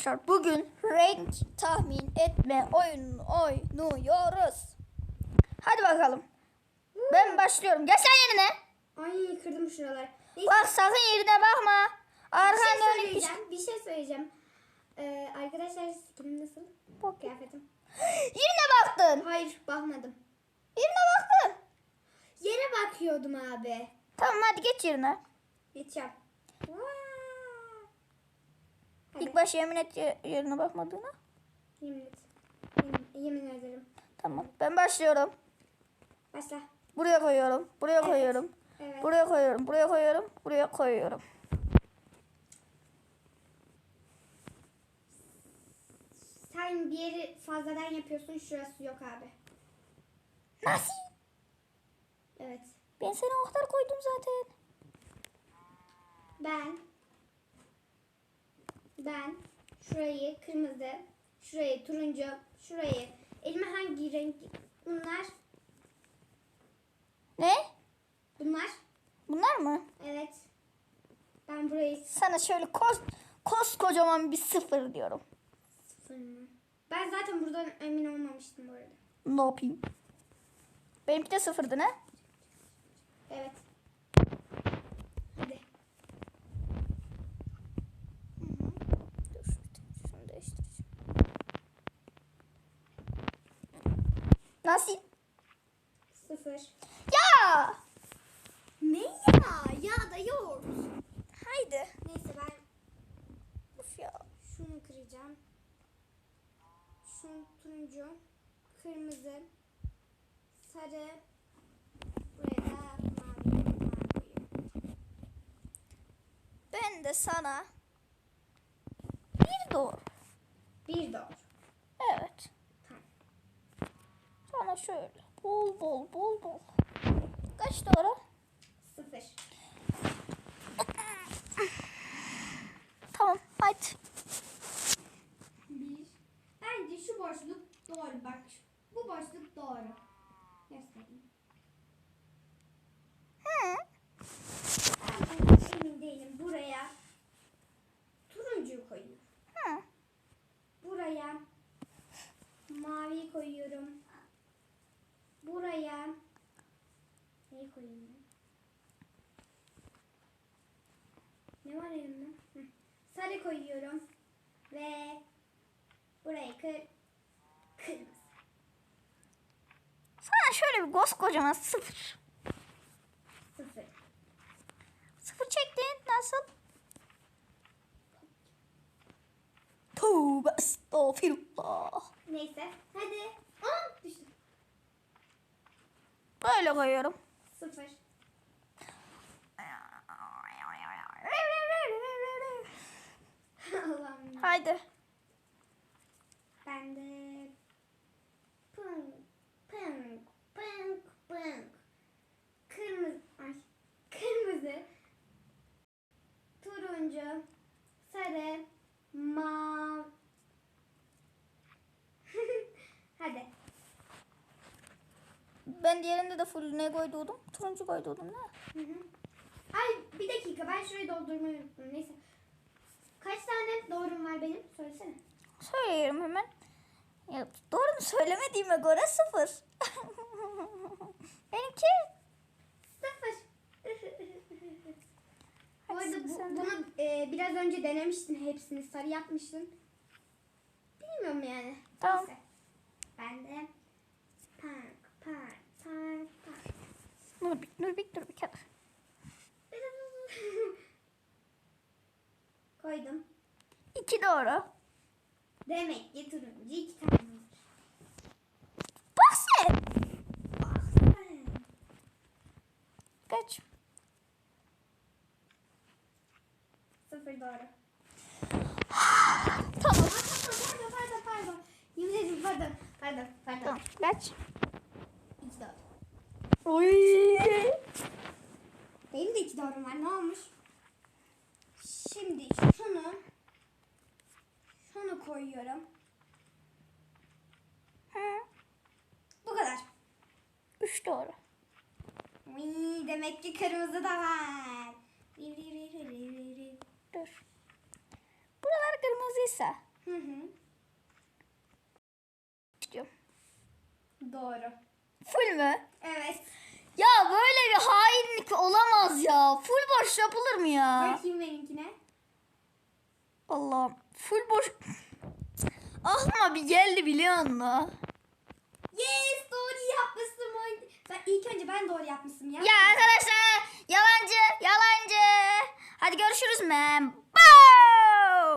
arkadaşlar bugün renk tahmin etme oyununu oynuyoruz. Hadi bakalım. Ben başlıyorum. Gel sen yerine. Ay kırdım şuraları. Neyse, Bak sakın yerine bakma. bir şey Arkan dönük hiç. söyleyeceğim. Bir şey söyleyeceğim. Ee, arkadaşlar skinim nasıl? Bak. Kıyafetim. Yerine baktın. Hayır bakmadım. Yerine baktın. Yere bakıyordum abi. Tamam hadi geç yerine. Geçeceğim. Vaa! İlk baş yemin et ye- yerine bakmadığına. Yemin et. Yemin, yemin ederim. Tamam ben başlıyorum. Başla. Buraya koyuyorum. Buraya koyuyorum. Evet. Buraya koyuyorum. Buraya koyuyorum. Buraya koyuyorum. Sen bir yeri fazladan yapıyorsun. Şurası yok abi. Nasıl? Evet. Ben seni o kadar koydum zaten. Ben ben şurayı kırmızı, şurayı turuncu, şurayı elime hangi renk bunlar? Ne? Bunlar. Bunlar mı? Evet. Ben burayı Sana şöyle kos, koskocaman bir sıfır diyorum. sıfır mı? Ben zaten buradan emin olmamıştım bu arada. Ne yapayım? Benimki de sıfırdı ne? Evet. Hadi. Dur şunu değiştireceğim. Nasıl? Sıfır. Ya! Ne ya? Ya da yok. Haydi. Neyse ben Uf ya. şunu kıracağım. Şunu turuncu, kırmızı, sarı, buraya da mavi, mavi. Ben de sana bir doğru. Bir doğru. Evet. Tamam. Sana şöyle bol bol bol bol. Kaç doğru? Sıfır. Tamam hadi. Bir. Bence şu boşluk doğru. Bak bu boşluk doğru. Göstereyim. Hı. Ben bundan emin değilim. Buraya turuncuyu koyuyorum. Hı. Buraya mavi koyuyorum. Buraya neyi koyayım ben? Ne var elimde? Hı. Sarı koyuyorum. Ve buraya kır kırmızı. Sana şöyle bir koskocaman sıfır. Sıfır. Sıfır çektin nasıl? Tövbe estağfirullah. Neyse. Hadi. Aa düştü. Böyle koyuyorum. Sıfır. Allah'ım. Haydi. Ben de punk punk punk kırmızı ay kırmızı turuncu sarı mavi hadi Ben diğerinde de full ne koydum? Turuncu koydum ne? Hı hı. ay bir dakika ben şurayı doldurmayı unuttum neyse kaç tane doğrum var benim söylesene Söylüyorum hemen. Ya, doğru mu söylemediğime göre sıfır. Benimki Sıfır. Bu arada bu, bunu e, biraz önce denemiştin hepsini sarı yapmıştın. Bilmiyorum yani. Tamam. Neyse. Ben de park park Nur bir, Nur bir, dur bir kere. Koydum. İki doğru. Demek ki turuncu iki tane var. Bak sen. Ah sen. Kaç? Sıfır doğru. Tamam. Pardon pardon pardon pardon. Yemin ederim pardon. Pardon pardon. Tamam. Kaç? Oy. Benim de iki doğrum var. Ne olmuş? Şimdi şunu şunu koyuyorum. Hı. Bu kadar. Üç doğru. Vii, demek ki kırmızı da var. Dur. Buralar kırmızıysa Hı hı. Doğru. Full mü? Evet. Ya böyle bir hainlik olamaz ya. Full boş yapılır mı ya? Bakayım benimkine. Allah'ım. Full boş. Aklıma bir geldi biliyor musun? Yes doğru yapmışsın. Ben ilk önce ben doğru yapmışım ya. Ya arkadaşlar yalancı yalancı. Hadi görüşürüz mem.